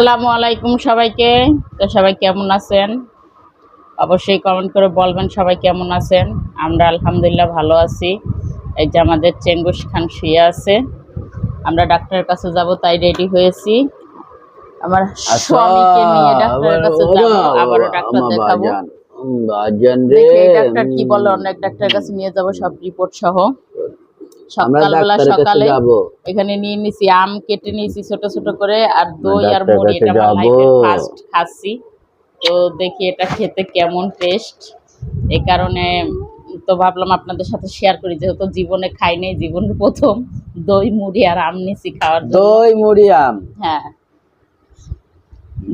আসসালামু আলাইকুম সবাইকে। তো সবাই কেমন আছেন? অবশ্যই কমেন্ট করে বলবেন সবাই কেমন আছেন। আমরা আলহামদুলিল্লাহ ভালো আছি। এই যে আমাদের চেঙ্গুস খান শুয়ে আছে। আমরা ডাক্তারের কাছে যাব তাই রেডি হয়েছি। আমার স্বামীকে নিয়ে ডাক্তারের কাছে যাব আবারও ডাক্তার দেখাবো। ডাক্তার কি বলে অনেক ডাক্তারের কাছে নিয়ে যাব সব রিপোর্ট সহ। সকালবেলা সকালে এখানে নিয়ে নিছি আম কেটে নিয়েছি ছোট ছোট করে আর দই আর মুড়ি এটা আমার যাব। ফার্স্ট খাচ্ছি। তো দেখি এটা খেতে কেমন টেস্ট এই কারণে তো ভাবলাম আপনাদের সাথে শেয়ার করি যেহেতু জীবনে খাই নাই জীবনের প্রথম দই মুড়ি আর আম নিছি খাওয়ার দই মুড়ি আম। হ্যাঁ।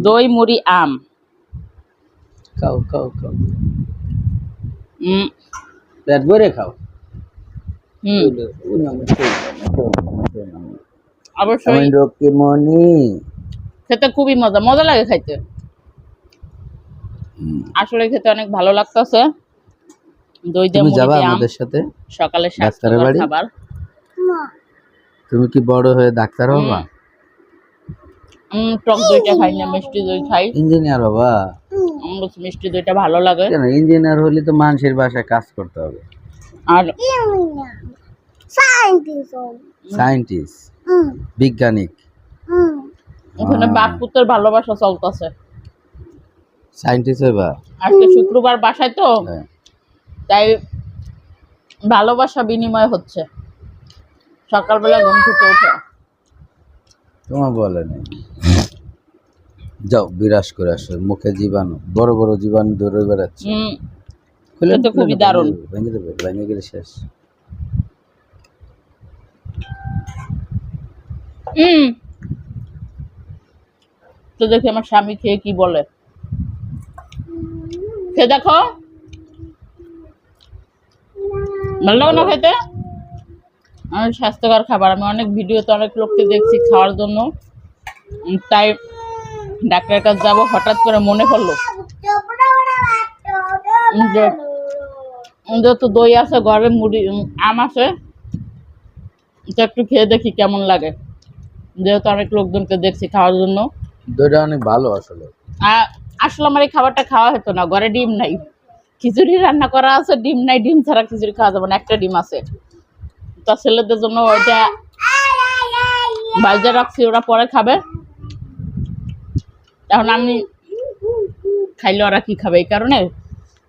দই মুড়ি আম। খাও খাও খাও। উম, পেট ভরে খাও। হুম আমি অবশ্যই। খেতে খুবই মজা মজা লাগে খাইতে। আসলে খেতে অনেক ভালো লাগতেছে। দই দিয়ে তুমি যাবা আমাদের সাথে? সকালে ডাক্তারের বাড়ি? খাবার। তুমি কি বড় হয়ে ডাক্তার হবা? টক দইটা খাই না মিষ্টি দই খাই। ইঞ্জিনিয়ার হবা? মিষ্টি দইটা ভালো লাগে। কেন ইঞ্জিনিয়ার হলে তো মানুষের বাসায় কাজ করতে হবে। আর সায়েন্টিস্ট বিজ্ঞানিক এখানে বাপ পুত্রের ভালোবাসা চলতেছে। সায়েন্টিস্ট হইবা? আজকে শুক্রবার বাসায় তো হ্যাঁ। তাই ভালোবাসা বিনিময় হচ্ছে। সকালবেলা ঘুম থেকে উঠে। তোমার বলে নেই। যাও বিরাস করে আসো। মুখে জীবাণু বড় বড় জীবাণু দৌড়ে বেড়াচ্ছে। খুলে তো খুবই দারুণ। ভেঙে দেবে ভেঙে গেলে শেষ। উম। তো দেখি আমার স্বামী খেয়ে কি বলে। খেয়ে দেখো। ভালো লাগে না খেতে? আমার স্বাস্থ্যকর খাবার। আমি অনেক ভিডিওতে অনেক লোককে দেখছি খাওয়ার জন্য। তাই ডাক্তারের কাছে যাব। হঠাৎ করে মনে পড়ল। যে যেহেতু দই আছে ঘরে মুড়ি আম আছে তো একটু খেয়ে দেখি কেমন লাগে। যেহেতু অনেক লোকজনকে দেখছি খাওয়ার জন্য। দইটা অনেক ভালো আসলে। আসলে আমার এই খাবারটা খাওয়া হতো না ঘরে ডিম নাই। খিচুড়ি রান্না করা আছে ডিম নাই ডিম ছাড়া খিচুড়ি খাওয়া যাবে না একটা ডিম আছে। তো ছেলেদের জন্য ওইটা বাইজে রাখছি ওরা পরে খাবে। এখন আমি খাইলে ওরা কি খাবে এই কারণে?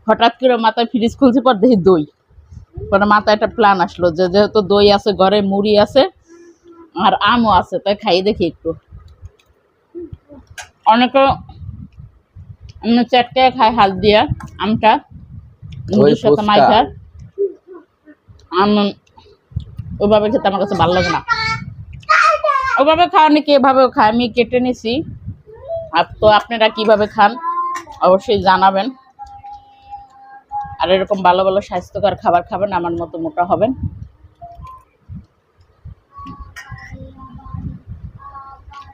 হঠাৎ করে মাথায় ফ্রিজ খুলছি পর দেখি দই। পরে মাথায় একটা প্ল্যান আসলো যে যেহেতু দই আছে ঘরে মুড়ি আছে আর আমও আছে তাই খাই দেখি একটু। অনেকে চারটে খায় হাত দিয়া আমটা মুড়ির সাথে। মাইখা। আম ওইভাবে খেতে আমার কাছে ভালো লাগে না। ওইভাবে খাওয়ানি কে এভাবে খায়। আমি কেটে নিছি। আর তো আপনারা কীভাবে খান অবশ্যই জানাবেন। আর এরকম ভালো ভালো স্বাস্থ্যকর খাবার খাবেন আমার মতো মোটা হবেন।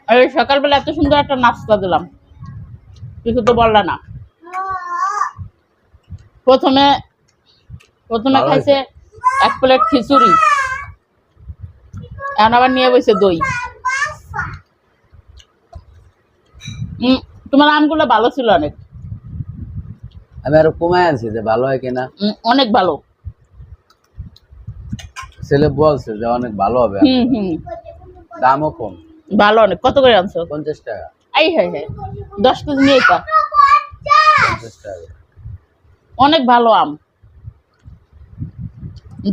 আর সকালবেলা এত সুন্দর একটা নাস্তা দিলাম। কিছু তো বললা না। প্রথমে প্রথমে খাইছে এক প্লেট খিচুড়ি। এখন আবার নিয়ে বসে দই। তোমার আমগুলো ভালো ছিল অনেক। আমি আরও কমায় আনছি যে ভালো হয় কিনা। অনেক ভালো। ছেলে বলছে যে অনেক ভালো হবে হুম হুম। দামও কম। ভালো অনেক। কত করে আনছো? পঞ্চাশ টাকা। এই হ্যাঁ হ্যাঁ। দশ কেজি নিয়ে পঞ্চাশ টাকা। অনেক ভালো আম।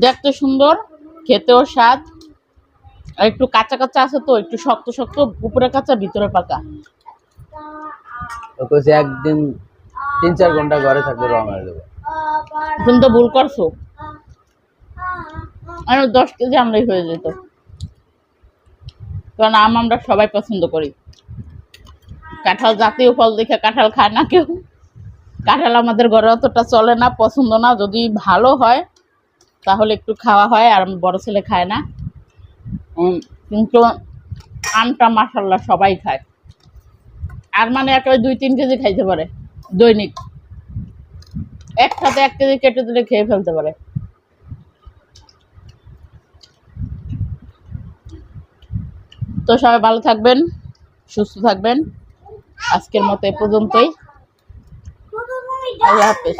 দেখতে সুন্দর খেতেও স্বাদ। আর একটু কাঁচা কাঁচা আছে তো একটু শক্ত শক্ত উপরে কাঁচা ভিতরে পাকা। একদিন তিন চার ঘণ্টা ঘরে থাকলে রং হয়ে যাবে তুমি তো ভুল করছ। আর দশ কেজি আমরাই হয়ে যেত। কারণ আম আমরা সবাই পছন্দ করি। কাঁঠাল জাতীয় ফল দেখে কাঁঠাল খায় না কেউ। কাঁঠাল আমাদের ঘরে অতটা চলে না, পছন্দ না। যদি ভালো হয়, তাহলে একটু খাওয়া হয়, আর বড় ছেলে খায় না। কিন্তু আমটা মাসাল্লাহ সবাই খায়। আর মানে একেবারে দুই তিন কেজি খাইতে পারে। দৈনিক। একসাথে এক কেজি কেটে তুলে খেয়ে ফেলতে পারে। তো সবাই ভালো থাকবেন, সুস্থ থাকবেন। আজকের মতো এ পর্যন্তই। আল্লাহ হাফেজ।